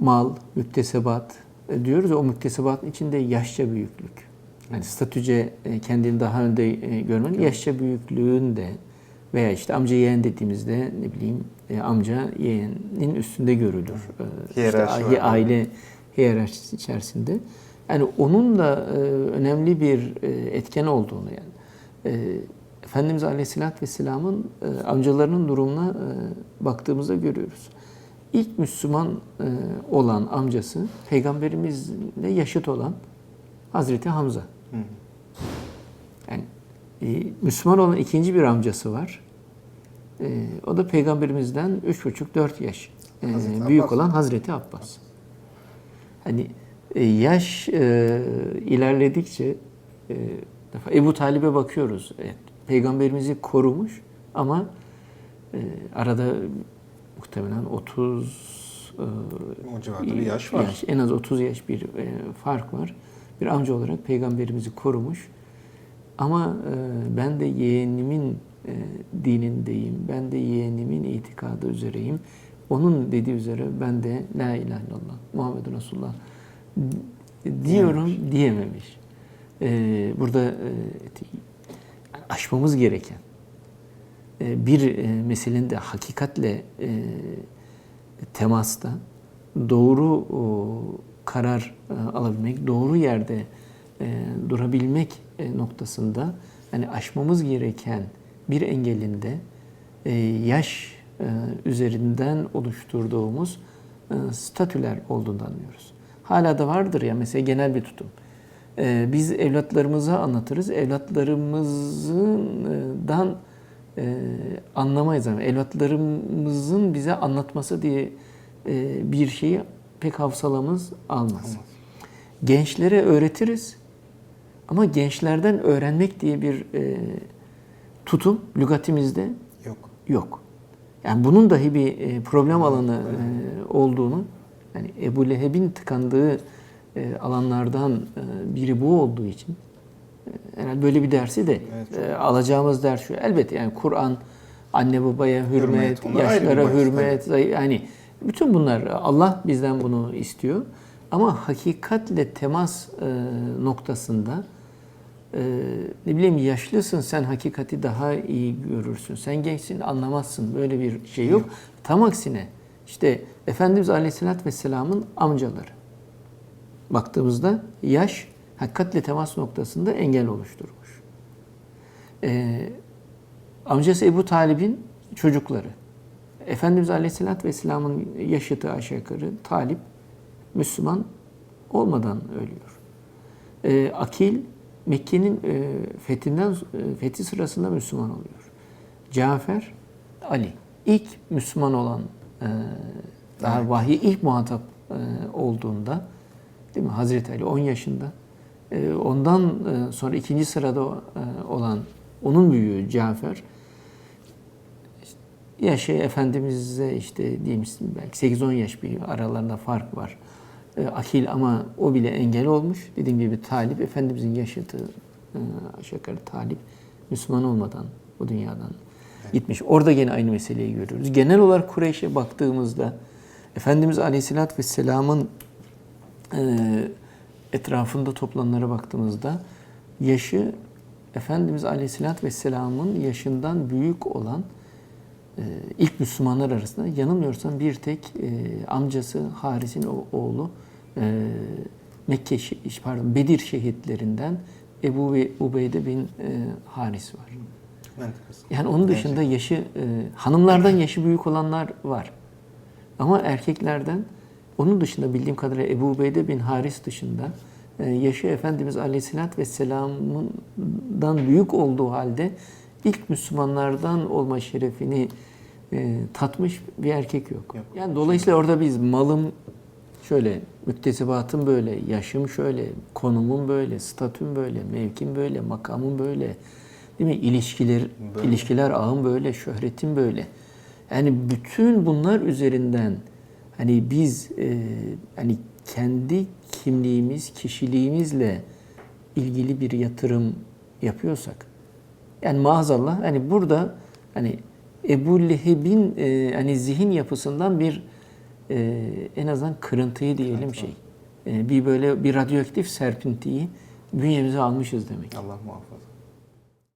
mal, müktesebat e, diyoruz. O müktesebatın içinde yaşça büyüklük. Yani statüce e, kendini daha önde e, görmenin yaşça büyüklüğün de veya işte amca yeğen dediğimizde ne bileyim amca yeğenin üstünde görülür. E, işte Hiyerarşi aile, hiyerarşisi içerisinde. Yani onun da önemli bir etken olduğunu yani. Efendimiz Aleyhisselatü Vesselam'ın amcalarının durumuna baktığımızda görüyoruz. İlk Müslüman e, olan amcası Peygamberimizle yaşıt olan Hazreti Hamza. Hı. Yani e, Müslüman olan ikinci bir amcası var. E, o da Peygamberimizden 3,5-4 yaş Hazreti büyük Abbas. olan Hazreti Abbas. Hani yaş ilerledikçe Ebu Talib'e bakıyoruz. Evet, Peygamberimizi korumuş ama arada muhtemelen 30 e, O civarda bir yaş var. en az 30 yaş bir e, fark var. Bir amca olarak peygamberimizi korumuş. Ama e, ben de yeğenimin dinindeyim. Ben de yeğenimin itikadı üzereyim. Onun dediği üzere ben de la ilahe illallah Muhammed Resulullah diyorum diyememiş. E, burada aşmamız gereken bir e, meselenin de hakikatle e, temasta doğru karar e, alabilmek, doğru yerde e, durabilmek e, noktasında yani aşmamız gereken bir engelinde e, yaş e, üzerinden oluşturduğumuz e, statüler olduğunu anlıyoruz. Hala da vardır ya mesela genel bir tutum. E, biz evlatlarımıza anlatırız. Evlatlarımızdan e, anlamayız ama evlatlarımızın bize anlatması diye e, bir şeyi pek hafsalamız almaz. Gençlere öğretiriz ama gençlerden öğrenmek diye bir e, tutum lügatimizde Yok. yok. Yani bunun dahi bir e, problem alanı e, olduğunu, yani Ebu Leheb'in tıkandığı e, alanlardan e, biri bu olduğu için herhalde böyle bir dersi de Evet, e, alacağımız ders şu. Elbette yani Kur'an, anne babaya hürmet, Hürmet, yaşlara hürmet, yani bütün bunlar Allah bizden bunu istiyor. Ama hakikatle temas e, noktasında e, ne bileyim yaşlısın sen hakikati daha iyi görürsün. Sen gençsin anlamazsın. Böyle bir şey yok. Tam aksine işte Efendimiz Aleyhisselatü Vesselam'ın amcaları. Baktığımızda yaş hakikatle temas noktasında engel oluşturmuş. E, amcası Ebu Talib'in çocukları. Efendimiz Aleyhisselatü Vesselam'ın yaşıtı aşağı yukarı Talip Müslüman olmadan ölüyor. E, Akil Mekke'nin e, fethinden e, fethi sırasında Müslüman oluyor. Cafer Ali ilk Müslüman olan e, daha Evet. vahiy ilk muhatap e, olduğunda değil mi? Hazreti Ali 10 yaşında. E, ondan e, sonra ikinci sırada e, olan onun büyüğü Cafer yaşı Efendimiz'e işte diyeyim belki 8-10 yaş bir aralarında fark var. E, akil ama o bile engel olmuş. Dediğim gibi Talip, Efendimiz'in yaşıtı e, aşağı yukarı Talip Müslüman olmadan bu dünyadan gitmiş. Orada gene aynı meseleyi görüyoruz. Genel olarak Kureyş'e baktığımızda Efendimiz Aleyhisselatü Vesselam'ın e, etrafında toplananlara baktığımızda yaşı Efendimiz Aleyhisselatü Vesselam'ın yaşından büyük olan e, ilk Müslümanlar arasında yanılmıyorsam bir tek e, amcası Haris'in oğlu e, Mekke pardon Bedir şehitlerinden Ebu Be- Ubeyde bin e, Haris var. Yani onun dışında yaşı e, hanımlardan yaşı büyük olanlar var. Ama erkeklerden onun dışında bildiğim kadarıyla Ebu Ubeyde bin Haris dışında yaşı Efendimiz Aleyhisselatü Vesselam'dan büyük olduğu halde ilk Müslümanlardan olma şerefini e, tatmış bir erkek yok. Yok. Yani dolayısıyla orada biz malım şöyle, müktesebatım böyle, yaşım şöyle, konumum böyle, statüm böyle, mevkim böyle, makamım böyle. Değil mi? İlişkiler, Böyle. ilişkiler ağım böyle, şöhretim böyle. Yani bütün bunlar üzerinden hani biz e, hani kendi kimliğimiz, kişiliğimizle ilgili bir yatırım yapıyorsak yani maazallah hani burada hani Ebu Leheb'in e, hani zihin yapısından bir e, en azından kırıntıyı diyelim şey. E, bir böyle bir radyoaktif serpintiyi bünyemize almışız demek. Allah muhafaza.